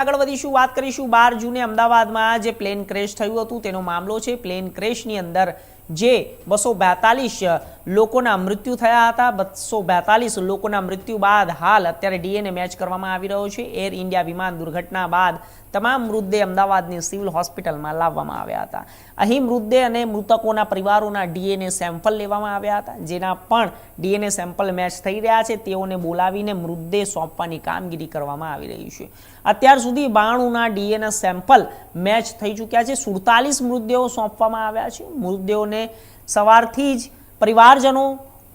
આગળ વધીશું, વાત કરીશું બાર જૂને અમદાવાદમાં જે પ્લેન ક્રેશ થયું હતું, તેનો મામલો છે. પ્લેન ક્રેશની અંદર જે બસો બેતાલીસ લોકોના મૃત્યુ થયા હતા. બસો બેતાલીસ લોકોના મૃત્યુ બાદ હાલ અત્યારે ડીએનએ મેચ કરવામાં આવી રહ્યો છે. એર ઇન્ડિયા વિમાન દુર્ઘટના બાદ તમામ મૃતદેહ અમદાવાદની સિવિલ હોસ્પિટલમાં લાવવામાં આવ્યા હતા. અહીં મૃતદેહ અને મૃતકોના પરિવારોના ડીએનએ સેમ્પલ લેવામાં આવ્યા હતા. જેના પણ ડીએનએ સેમ્પલ મેચ થઈ રહ્યા છે, તેઓને બોલાવીને મૃતદેહ સોંપવાની કામગીરી કરવામાં આવી રહી છે. અત્યાર સુધી બાણુંના ડીએનએ સેમ્પલ મેચ થઈ ચૂક્યા છે. સુડતાલીસ મૃતદેહો સોંપવામાં આવ્યા છે. મૃતદેહોને સવારથી જ પરિવારજનો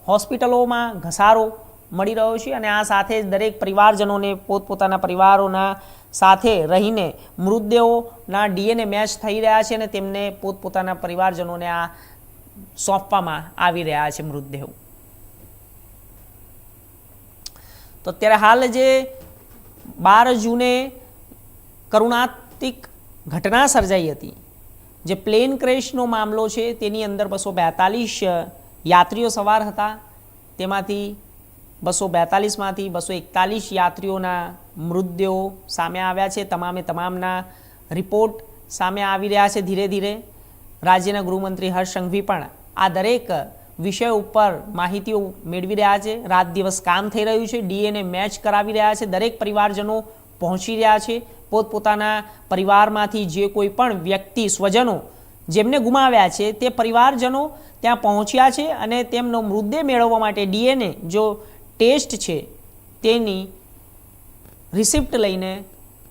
હોસ્પિટલોમાં ઘસારો મળી રહ્યો છે અને આ સાથે જ દરેક પરિવારજનોને પોતપોતાના પરિવારોના સાથે રહીને મૃતદેહોના ડીએનએ મેચ થઈ રહ્યા છે અને તેમને પોતપોતાના પરિવારજનોને આ સોંપવામાં આવી રહ્યા છે મૃતદેહો. તો અત્યારે હાલ જે બાર જૂને કરુણાતિક ઘટના સર્જાઈ હતી જે પ્લેન ક્રેશનો મામલો છે, તેની અંદર બસો બેતાલીસ યાત્રીઓ સવાર હતા. તેમાંથી બસો બેતાલીસમાંથી બસો એકતાલીસ યાત્રીઓના મૃતદેહો સામે આવ્યા છે. તમામે તમામના રિપોર્ટ સામે આવી રહ્યા છે ધીરે ધીરે. રાજ્યના ગૃહમંત્રી હર્ષ સંઘવી પણ આ દરેક વિષય ઉપર માહિતીઓ મેળવી રહ્યા છે. રાત દિવસ કામ થઈ રહ્યું છે. ડીએનએ મેચ કરાવી રહ્યા છે. દરેક પરિવારજનો પહોંચી રહ્યા છે. પોતપોતાના પરિવારમાંથી જે કોઈ પણ વ્યક્તિ, સ્વજનો જેમને ગુમાવ્યા છે, તે પરિવારજનો ત્યાં પહોંચ્યા છે અને તેમનો મૃતદેહ મેળવવા માટે ડીએનએ જો ટેસ્ટ છે, તેની રિસિપ્ટ લઈને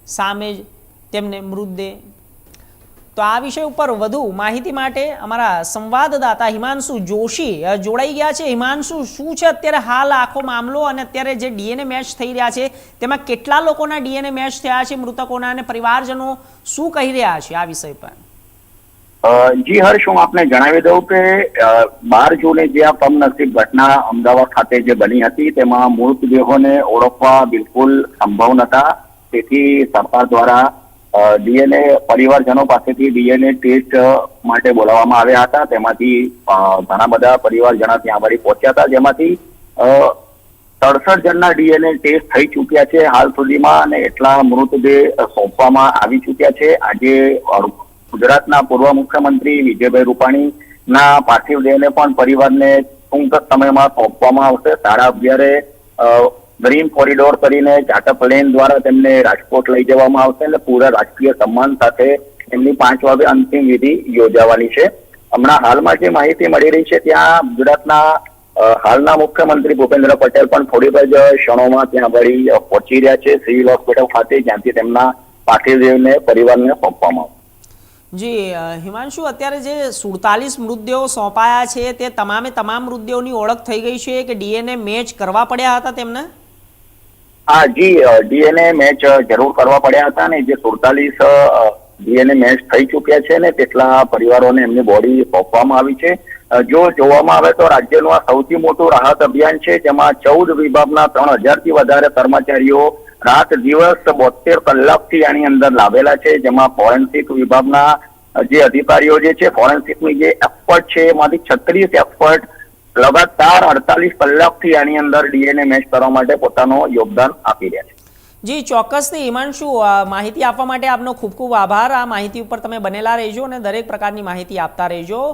સામે જ તેમને મૃતદેહ તો આ વિષય ઉપર વધુ માહિતી માટે અમારા સંવાદદાતા હિમાંશુ જોશી જોડાઈ ગયા છે. હિમાંશુ, શું છે અત્યારે હાલ આખો મામલો અને અત્યારે જે ડીએનએ મેચ થઈ રહ્યા છે, તેમાં કેટલા લોકોના ડીએનએ મેચ થયા છે, મૃતકોના અને પરિવારજનો શું કહી રહ્યા છે આ વિષય પર? જી હર્ષ, હું આપને જણાવી દઉં કે બાર જૂને જે આ કમનસીબ ઘટના અમદાવાદ ખાતે જે બની હતી, તેમાં મૃતદેહોને ઓળખવા બિલકુલ સંભવ નતા તેથી સરકાર દ્વારા ડીએનએ પરિવારજનો પાસેથી ડીએનએ ટેસ્ટ માટે બોલાવવામાં આવ્યા હતા. તેમાંથી ઘણા બધા પરિવારજનો ત્યાં આગળ પહોંચ્યા હતા, જેમાંથી સડસઠ જણના ડીએનએ ટેસ્ટ થઈ ચૂક્યા છે હાલ સુધીમાં અને એટલા મૃતદેહ સોંપવામાં આવી ચૂક્યા છે. આજે ગુજરાતના પૂર્વ મુખ્યમંત્રી વિજયભાઈ રૂપાણીના પાર્થિવ દેહને પણ પરિવારને ટૂંક સમયમાં સોંપવામાં આવશે. સાડા અગિયારે ગ્રીન કોરિડોર કરીને ચાર્ટર પ્લેન દ્વારા તેમને રાજકોટ લઈ જવામાં આવશે અને પૂરા રાજકીય સન્માન સાથે એમની પાંચ વાગે અંતિમ વિધિ યોજાવાની છે. હમણાં હાલમાં જે માહિતી મળી રહી છે, ત્યાં ગુજરાતના હાલના મુખ્યમંત્રી ભૂપેન્દ્ર પટેલ પણ થોડીક જ ક્ષણોમાં ત્યાં વળી પહોંચી રહ્યા છે સિવિલ હોસ્પિટલ ખાતે, જ્યાંથી તેમના દેહને પરિવારને સોંપવામાં જી હિમાંશુ, અત્યારે જે સુડતાલીસ મૃતદેહો સોંપાયા છે, તે તમામે તમામ મૃતદેહોની ઓળખ થઈ ગઈ છે કે ડીએનએ મેચ કરવા પડ્યા હતા તેમને? હા, જી ડીએનએ મેચ જરૂર કરવા પડ્યા હતા ને, જે સુડતાલીસ ડીએનએ મેચ થઈ ચૂક્યા છે ને, તેટલા પરિવારોને એમની બોડી સોંપવામાં આવી છે. જો જોવામાં આવે તો રાજ્યનું આ સૌથી મોટું રાહત અભિયાન છે, જેમાં ચૌદ વિભાગના ત્રણ હજારથી વધારે કર્મચારીઓ રાત દિવસ બોતેર કલાકથી આની અંદર લાવેલા છે, જેમાં ફોરેન્સિક વિભાગના જે અધિકારીઓ જે છે, ફોરેન્સિકની જે એક્સપર્ટ છે, એમાંથી છત્રીસ એક્સપર્ટ લગાતાર અડતાલીસ કલાકથી આની અંદર ડીએનએ મેચ કરવા માટે પોતાનું યોગદાન આપી રહ્યા છે. જી, ચોક્કસથી. હિમાંશુ માહિતી આપવા માટે આપનો ખૂબ ખૂબ આભાર. આ માહિતી ઉપર તમે બનેલા રહેજો અને દરેક પ્રકારની માહિતી આપતા રહેજો.